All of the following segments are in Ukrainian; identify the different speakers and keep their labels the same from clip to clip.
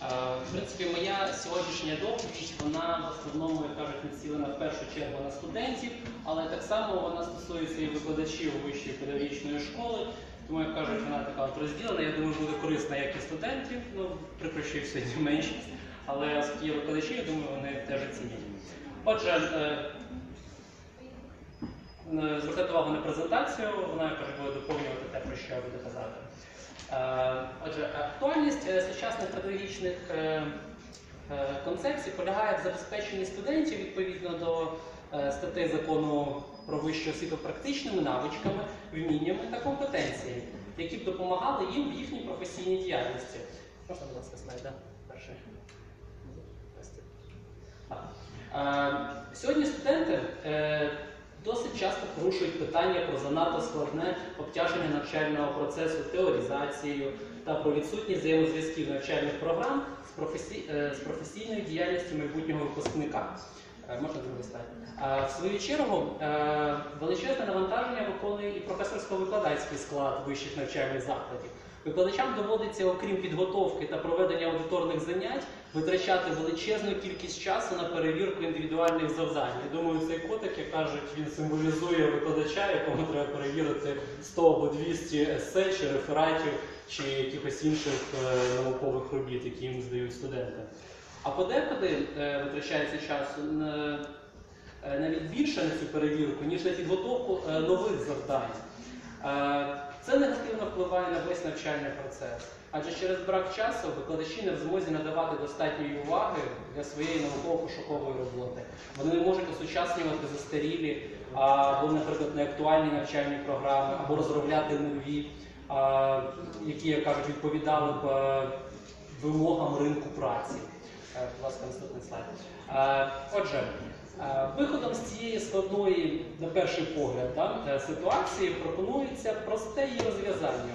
Speaker 1: В принципі, моя сьогоднішня доповідь, вона в основному, як кажуть, націлена в першу чергу на студентів, але так само вона стосується і викладачів вищої педагогічної школи. Тому, як кажуть, вона така от розділена. Я думаю, буде корисна як і студентів, ну, прикро, що їх сьогодні меншість, але є викладачі, я думаю, вони теж оцінять. Отже, е, е, звертати увагу на презентацію, вона як кажуть, буде доповнювати те, про що я буду казати. Е, Отже, актуальність е, сучасних педагогічних е, е, концепцій полягає в забезпеченні студентів відповідно до е, статей закону про вищу освіту практичними навичками, вміннями та компетенціями, які б допомагали їм в їхній професійній діяльності. Можна, будь ласка, слайд, да? перший. Е, Сьогодні студенти е, досить часто порушують питання про занадто складне обтяження навчального процесу теорізацією та про відсутність взаємозв'язків навчальних програм з, професі... е, з професійною діяльністю майбутнього випускника. Е, Можна другий? Е, В свою чергу величезне навантаження виконує і професорсько-викладацький склад вищих навчальних закладів. Викладачам доводиться, окрім підготовки та проведення аудиторних занять, витрачати величезну кількість часу на перевірку індивідуальних завдань. Я думаю, цей котик, як кажуть, він символізує викладача, якому треба перевірити 100 або 200 есе чи рефератів чи якихось інших е, наукових робіт, які їм здають студенти. А подекуди е, витрачається часу на, е, навіть більше на цю перевірку, ніж на підготовку нових завдань. Це негативно впливає на весь навчальний процес, адже через брак часу викладачі не в змозі надавати достатньої уваги для своєї науково-пошукової роботи. Вони не можуть осучаснювати застарілі або, наприклад, неактуальні навчальні програми, або розробляти нові, які, як кажуть, відповідали б е, вимогам ринку праці. Е, Будь ласка, наступний слайд. Е, Отже, виходом з цієї складної, на перший погляд, да, е, ситуації пропонується просте її розв'язання,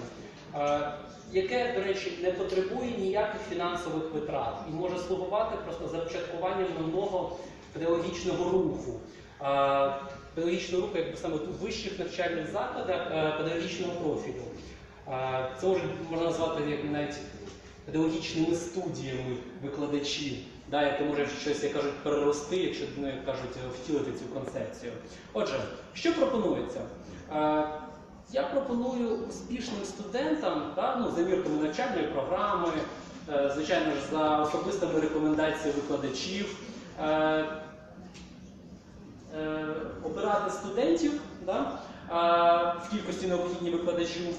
Speaker 1: е, яке, до речі, не потребує ніяких фінансових витрат і може слугувати просто започаткуванням нового педагогічного руху. Е, Педагогічного руху, якби саме у вищих навчальних закладах е, педагогічного профілю. Е, Це можна назвати як навіть педагогічними студіями викладачів, да, яке може щось, як кажуть, перерости, якщо ну, як кажуть, втілити цю концепцію. Отже, що пропонується? Е, Я пропоную успішним студентам, да, ну, за мірками навчальної програми, е, звичайно ж, за особистими рекомендаціями викладачів. е, обирати студентів да, в кількості необхідні викладачів,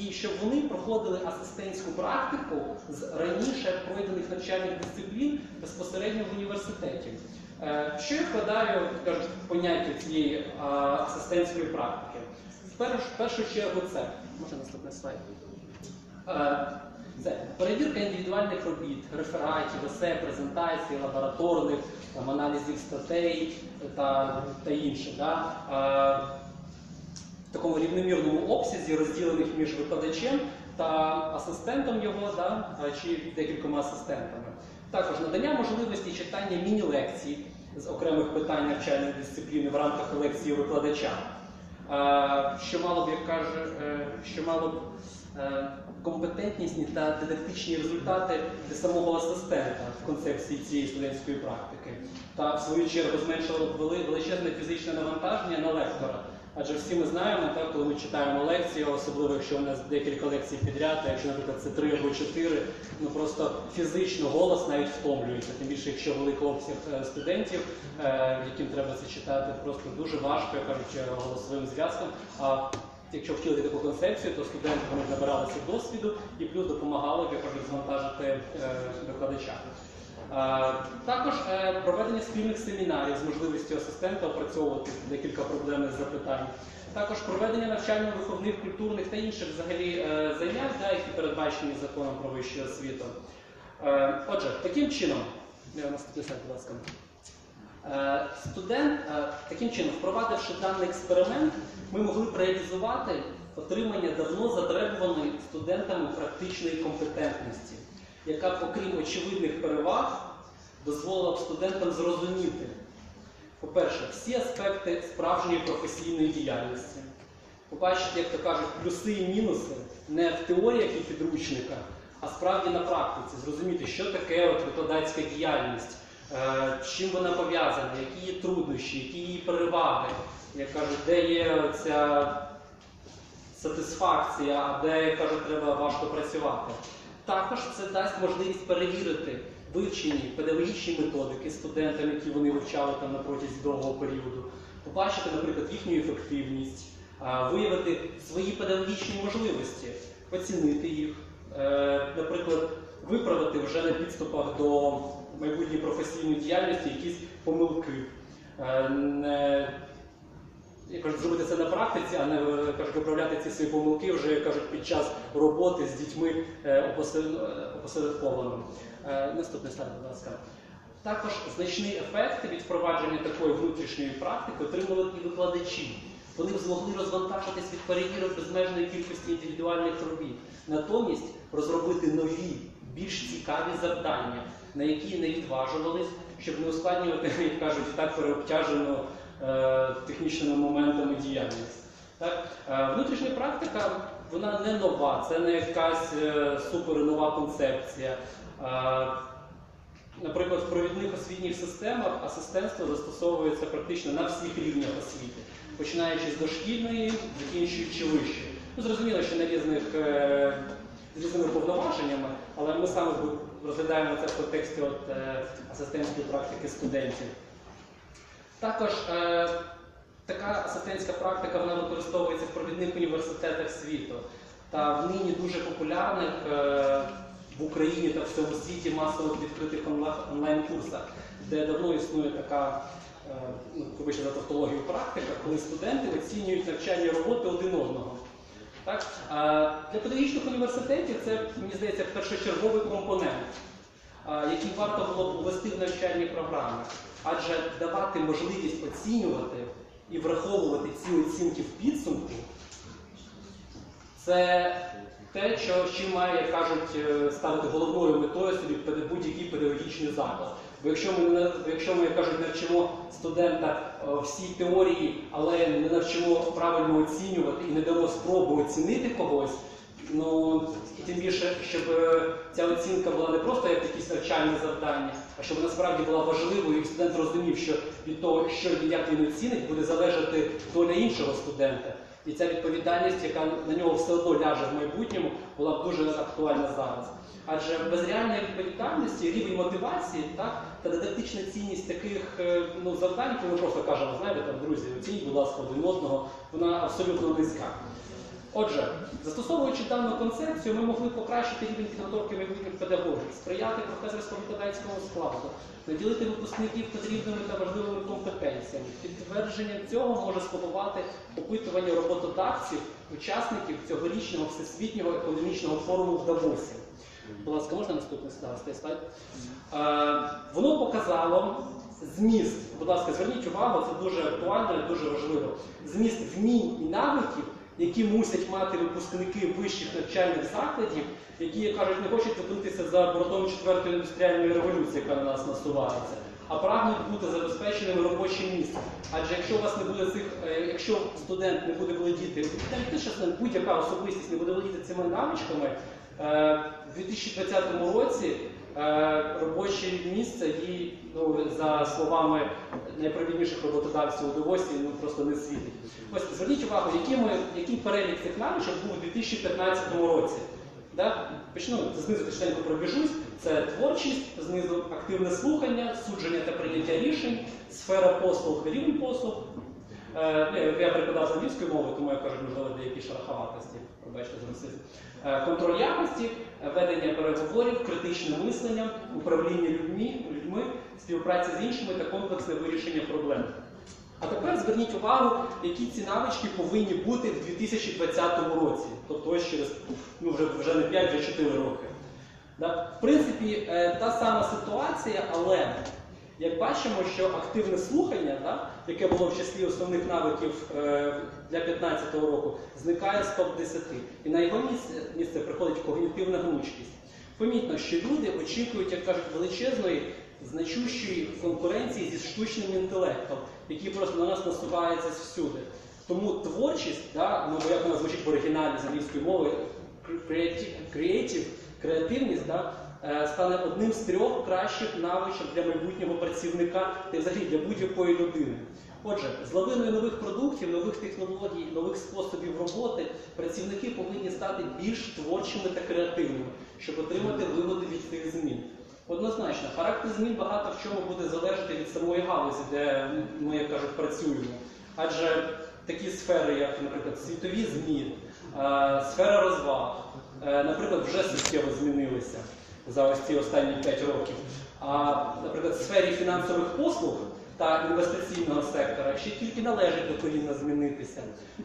Speaker 1: і щоб вони проходили асистентську практику з раніше пройдених навчальних дисциплін безпосередньо в університеті. Е, Що я вкладаю кажуть, поняття цієї е, асистентської практики? В першу, чергу це. Може наступний слайд. Е, Це перевірка індивідуальних робіт, рефератів, есе, презентацій, лабораторних, там, аналізів статей та, та інше. Да? Такому рівномірному обсязі, розділених між викладачем та асистентом його, да? чи декількома асистентами. Також надання можливості читання міні-лекцій з окремих питань навчальної дисципліни в рамках лекції викладача. Що мало б, як каже, е, що мало б е, компетентнісні та дидактичні результати для самого асистента в концепції цієї студентської практики. Та в свою чергу зменшило величезне фізичне навантаження на лектора. Адже всі ми знаємо, так, коли ми читаємо лекції, особливо якщо у нас декілька лекцій підряд, а якщо, наприклад, це три або чотири, ну просто фізично голос навіть втомлюється. Тим більше, якщо великий обсяг е, студентів, е, яким треба це читати, просто дуже важко, як кажуть, е, голосовим зв'язком. А якщо втілити таку концепцію, то студенти вони набиралися досвіду і плюс допомагали, як кажуть, звантажити викладача. Е, Також е, проведення спільних семінарів з можливістю асистента опрацьовувати декілька проблемних запитань. Також проведення навчально-виховних, культурних та інших взагалі е, занять, які передбачені законом про вищу освіту. Отже, таким чином, наступний слайд, будь ласка. Студент, таким чином, впровадивши даний експеримент, ми могли б реалізувати отримання давно затребуваної студентами практичної компетентності, яка, окрім очевидних переваг, дозволила б студентам зрозуміти, по-перше, всі аспекти справжньої професійної діяльності, побачити, як то кажуть, плюси і мінуси не в теоріях і підручниках, а справді на практиці зрозуміти, що таке от викладацька діяльність, е, з чим вона пов'язана, які її труднощі, які її переваги, як кажуть, де є ця сатисфакція, а де каже, треба важко працювати. Також це дасть можливість перевірити вивчені педагогічні методики студентам, які вони вивчали там на протязі довгого періоду, побачити, наприклад, їхню ефективність, виявити свої педагогічні можливості, оцінити їх, е, наприклад, виправити вже на підступах до майбутньої професійної діяльності якісь помилки. Як кажуть, зробити це на практиці, а не е, кажуть, виправляти ці свої помилки вже кажуть під час роботи з дітьми е, е, опосередковано. Е, Наступний слайд, будь ласка. Також значний ефект від впровадження такої внутрішньої практики отримали і викладачі. Вони змогли розвантажитись від перевірок безмежної кількості індивідуальних робіт, натомість розробити нові, більш цікаві завдання, на які не відважувались, щоб не ускладнювати, як кажуть, так переобтяжено е, технічними моментами діяльність. Так? Е, внутрішня практика вона не нова, це не якась е, супернова концепція. Е, Наприклад, в провідних освітніх системах асистентство застосовується практично на всіх рівнях освіти, починаючи з дошкільної, закінчуючи вище. Ну, зрозуміло, що на різних е, з різними повноваженнями, але ми саме розглядаємо це в контексті от, е, асистентської практики студентів. Також е, така асистентська практика вона використовується в провідних університетах світу та в нині дуже популярних е, в Україні та всьому світі масових відкритих онлайн-курсах, де давно існує така, е, ну, вибачте за тавтологію практика, коли студенти оцінюють навчальні роботи один одного. Так? Для педагогічних університетів це, мені здається, першочерговий компонент, який варто було б ввести в навчальні програми. Адже давати можливість оцінювати і враховувати ці оцінки в підсумку це те, що чим має, як кажуть, е, ставити головною метою собі будь-який педагогічний заклад. Бо якщо ми, якщо ми як кажуть, навчимо студента е, всій теорії, але не навчимо правильно оцінювати і не дамо спробу оцінити когось, ну і тим більше, щоб е, ця оцінка була не просто як якісь навчальні завдання, а щоб вона справді була важливою, і студент розумів, що від того, що і як він оцінить, буде залежати доля іншого студента. І ця відповідальність, яка на нього все одно ляже в майбутньому, була б дуже актуальна зараз. Адже без реальної відповідальності рівень мотивації так, та дидактична цінність таких е, ну, завдань, коли ми просто кажемо, знаєте, там, друзі, оцініть, будь ласка, один одного, вона абсолютно низька. Отже, застосовуючи дану концепцію, ми могли покращити рівень підготовки майбутніх педагогів, сприяти професорсько-викладацькому складу, наділити випускників потрібними та важливими компетенціями. Підтвердженням цього може слугувати опитування роботодавців, учасників цьогорічного всесвітнього економічного форуму в Давосі. Будь ласка, можна наступний слайд? Е, воно показало зміст. Будь ласка, зверніть увагу, це дуже актуально і дуже важливо. Зміст вмінь і навиків, які мусять мати випускники вищих навчальних закладів, які, як кажуть, не хочуть зупинитися за бортом четвертої індустріальної революції, яка на нас насувається, а прагнуть бути забезпеченими робочим місцем. Адже якщо у вас не буде цих, е, якщо студент не буде володіти, навіть будь-яка особистість не буде володіти цими навичками, е, в 2020 році е, робоче місце їй, ну, за словами найпровідніших роботодавців у Давосі, ну просто не світить. Ось зверніть увагу, який, ми, який перелік цих навичок був у 2015 році. Да? Почну знизу тишенько пробіжусь. Це творчість, знизу активне слухання, судження та прийняття рішень, сфера послуг, рівень послуг. Е, я прикладав з англійської мови, тому я кажу, можливо, деякі шероховатості, пробачте за расизм. Е, Контроль якості, ведення переговорів, критичне мислення, управління людьми, людьми, співпраця з іншими та комплексне вирішення проблем. А тепер зверніть увагу, які ці навички повинні бути в 2020 році. Тобто ось через ну, вже, вже не 5, вже 4 роки. В принципі, е, та сама ситуація, але як бачимо, що активне слухання, да, яке було в числі основних навиків е, для 2015 року, зникає з топ-10. І на його місце, місце приходить когнітивна гнучкість. Помітно, що люди очікують, як кажуть, величезної, значущої конкуренції зі штучним інтелектом, який просто на нас насувається всюди. Тому творчість, да, ну, як вона звучить в оригіналі з англійської мови, creative креативність да, стане одним з трьох кращих навичок для майбутнього працівника та взагалі для будь-якої людини. Отже, з лавиною нових продуктів, нових технологій, нових способів роботи працівники повинні стати більш творчими та креативними, щоб отримати вигоди від цих змін. Однозначно, характер змін багато в чому буде залежати від самої галузі, де ми, як кажуть, працюємо. Адже такі сфери, як, наприклад, світові ЗМІ, е, сфера розваг, е, наприклад, вже суттєво змінилися за ось ці останні 5 років. А, наприклад, в сфері фінансових послуг та інвестиційного сектора ще тільки належить докорінно змінитися.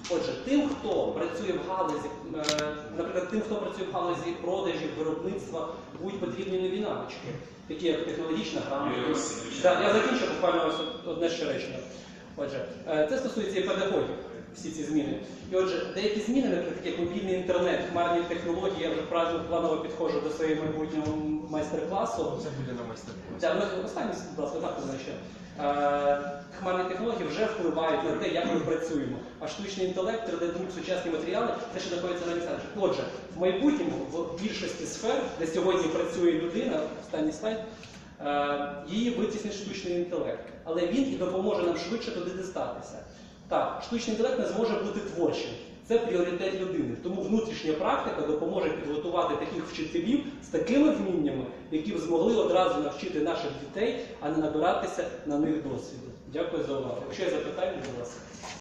Speaker 1: Отже, тим, хто працює в галузі, е, наприклад, тим, хто працює в галузі продажів, виробництва, будуть потрібні нові навички, такі як технологічна грамотність. Я закінчу буквально одне ще речення. Отже, е, це стосується і педагогів, всі ці зміни. І отже, деякі зміни, наприклад, як мобільний інтернет, хмарні технології, я вже правильно планово підходжу до своєї майбутнього майстер-класу.
Speaker 2: Це буде на майстер-класі.
Speaker 1: Це останній, будь ласка, так ще. Хмарні технології вже впливають на те, як ми працюємо. А штучний інтелект, 3D-друк, сучасні матеріали це ще знаходиться на місцях. Отже, в майбутньому в більшості сфер, де сьогодні працює людина, останній слайд, е, її витіснить штучний інтелект. Але він і допоможе нам швидше туди дістатися. Так, штучний інтелект не зможе бути творчим. Це пріоритет людини. Тому внутрішня практика допоможе підготувати таких вчителів з такими вміннями, які б змогли одразу навчити наших дітей, а не набиратися на них досвіду. Дякую за увагу. Якщо є запитання, будь ласка.